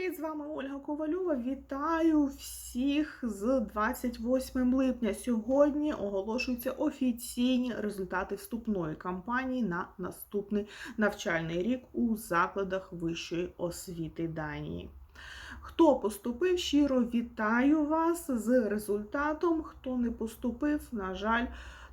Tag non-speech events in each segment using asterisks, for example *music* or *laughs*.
привіт! З вами Ольга Ковальова. Вітаю всіх з 28 липня. Сьогодні оголошуються офіційні результати вступної кампанії на наступний навчальний рік у закладах вищої освіти Данії. Хто поступив, щиро вітаю вас з результатом. Хто не поступив, на жаль,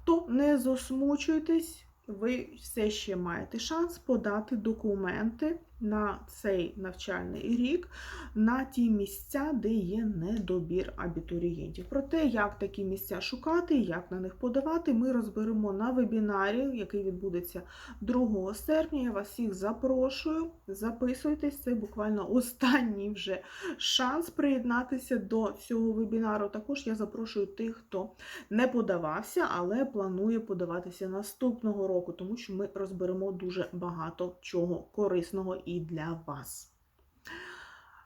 то не засмучуйтесь. Ви все ще маєте шанс подати документи на цей навчальний рік на ті місця, де є недобір абітурієнтів. Про те, як такі місця шукати, як на них подавати, ми розберемо на вебінарі, який відбудеться 2 серпня. Я вас всіх запрошую. Записуйтесь, це буквально останній вже шанс приєднатися до цього вебінару. Також я запрошую тих, хто не подавався, але планує подаватися наступного року, тому що ми розберемо дуже багато чого корисного і для вас.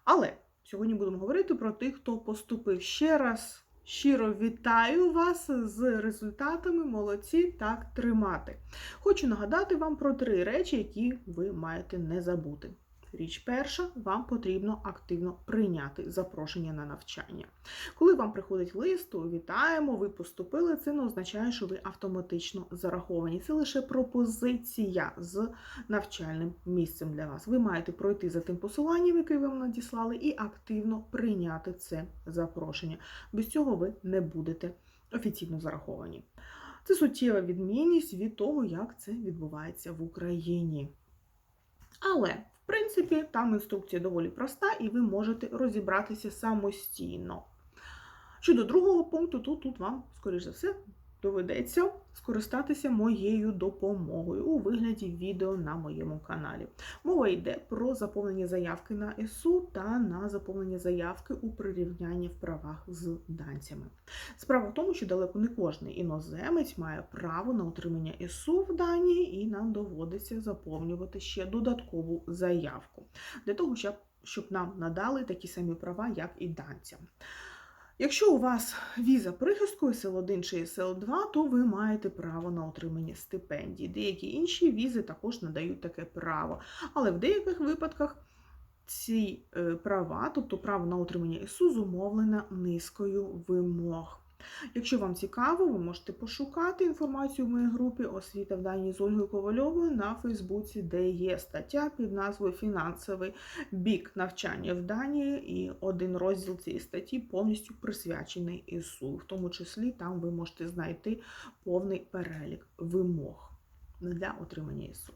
Але сьогодні будемо говорити про тих, хто поступив ще раз. Щиро вітаю вас з результатами. Молодці так тримати. Хочу нагадати вам про три речі, які ви маєте не забути. Річ перша, вам потрібно активно прийняти запрошення на навчання. Коли вам приходить лист, то вітаємо, ви поступили, це не означає, що ви автоматично зараховані. Це лише пропозиція з навчальним місцем для вас. Ви маєте пройти за тим посиланням, яке вам надіслали, і активно прийняти це запрошення. Без цього ви не будете офіційно зараховані. Це суттєва відмінність від того, як це відбувається в Україні. Але принципі, там інструкція доволі проста, і ви можете розібратися самостійно. Щодо другого пункту, то тут вам, скоріш за все, доведеться скористатися моєю допомогою у вигляді відео на моєму каналі. Мова йде про заповнення заявки на ЕСУ та на заповнення заявки у прирівнянні в правах з данцями. Справа в тому, що далеко не кожний іноземець має право на отримання ЕСУ в Данії, і нам доводиться заповнювати ще додаткову заявку для того, щоб нам надали такі самі права, як і данцям. Якщо у вас віза прихисткою СЛ1 чи СЛ2, то ви маєте право на отримання стипендій. Деякі інші візи також надають таке право. Але в деяких випадках ці е, права, тобто право на отримання ІСУ, зумовлено низкою вимог. Якщо вам цікаво, ви можете пошукати інформацію в моїй групі Освіта в Данії з Ольгою Ковальовою на Фейсбуці, де є стаття під назвою Фінансовий бік навчання в Данії, і один розділ цієї статті повністю присвячений ІСУ. В тому числі там ви можете знайти повний перелік вимог для отримання ІСУ.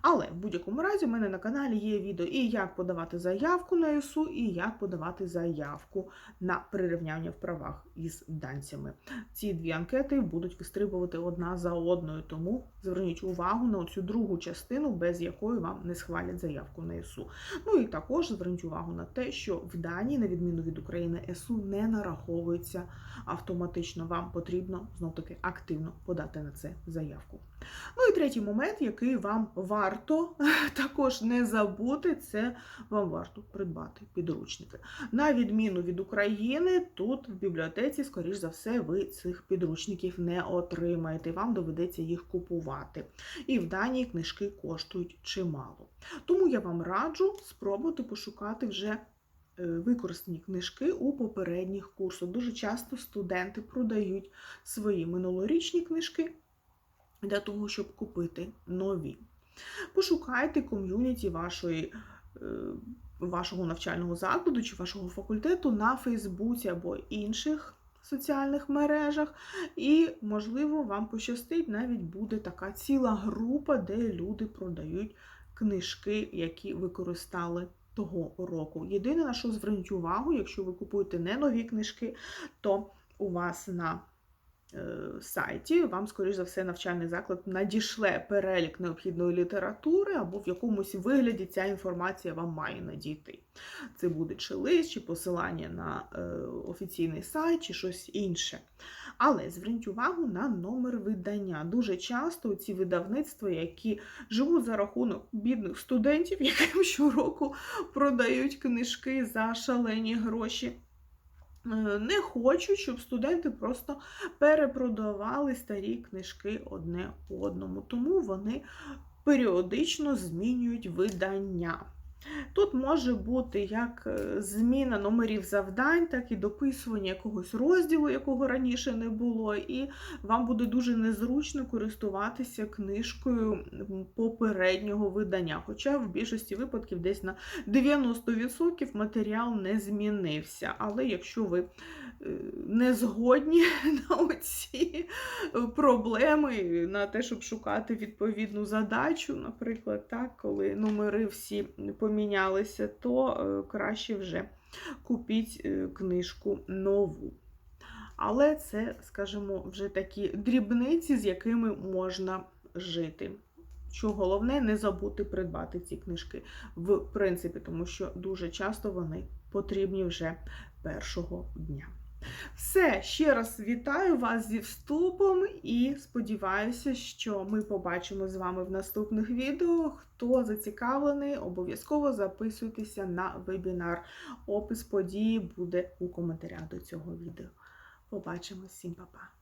Але в будь-якому разі, у мене на каналі є відео і як подавати заявку на ІСУ, і як подавати заявку на прирівняння в правах із данцями. Ці дві анкети будуть вистрибувати одна за одною, тому зверніть увагу на цю другу частину, без якої вам не схвалять заявку на ІСУ. Ну і також зверніть увагу на те, що в Данії, на відміну від України, ІСУ не нараховується автоматично. Вам потрібно знов таки активно подати на це заявку. Ну і третій момент, який вам варто *laughs* також не забути, це вам варто придбати підручники. На відміну від України, тут в бібліотеці, скоріш за все, ви цих підручників не отримаєте. Вам доведеться їх купувати. І в Данії книжки коштують чимало. Тому я вам раджу спробувати пошукати вже. Використані книжки у попередніх курсах. Дуже часто студенти продають свої минулорічні книжки для того, щоб купити нові. Пошукайте ком'юніті вашої, е, вашого навчального закладу чи вашого факультету на Фейсбуці або інших соціальних мережах, і, можливо, вам пощастить, навіть буде така ціла група, де люди продають книжки, які використали. Того року. Єдине, на що зверніть увагу, якщо ви купуєте не нові книжки, то у вас на сайті, вам, скоріш за все, навчальний заклад надішле перелік необхідної літератури, або в якомусь вигляді ця інформація вам має надійти. Це буде чи лист, чи посилання на е, офіційний сайт, чи щось інше. Але зверніть увагу на номер видання. Дуже часто ці видавництва, які живуть за рахунок бідних студентів, *laughs* яким щороку продають книжки за шалені гроші. Е, не хочу, щоб студенти просто перепродавали старі книжки одне одному. Тому вони періодично змінюють видання. Тут може бути як е, зміна номерів завдань, так і дописування якогось розділу, якого раніше не було, і вам буде дуже незручно користуватися книжкою попереднього видання. Хоча в більшості випадків десь на 90% матеріал не змінився. Але якщо ви е, не згодні *laughs* на оці проблеми, на те, щоб шукати відповідну задачу, наприклад, так, коли номери всі помінялися, то е, краще вже купіть е, книжку нову. Але це, скажімо, вже такі дрібниці, з якими можна жити. Що головне, не забути придбати ці книжки в принципі, тому що дуже часто вони потрібні вже першого дня. Все, ще раз вітаю вас зі вступом і сподіваюся, що ми побачимо з вами в наступних відео. Хто зацікавлений, обов'язково записуйтеся на вебінар. Опис події буде у коментарях до цього відео. Побачимось всім, па-па!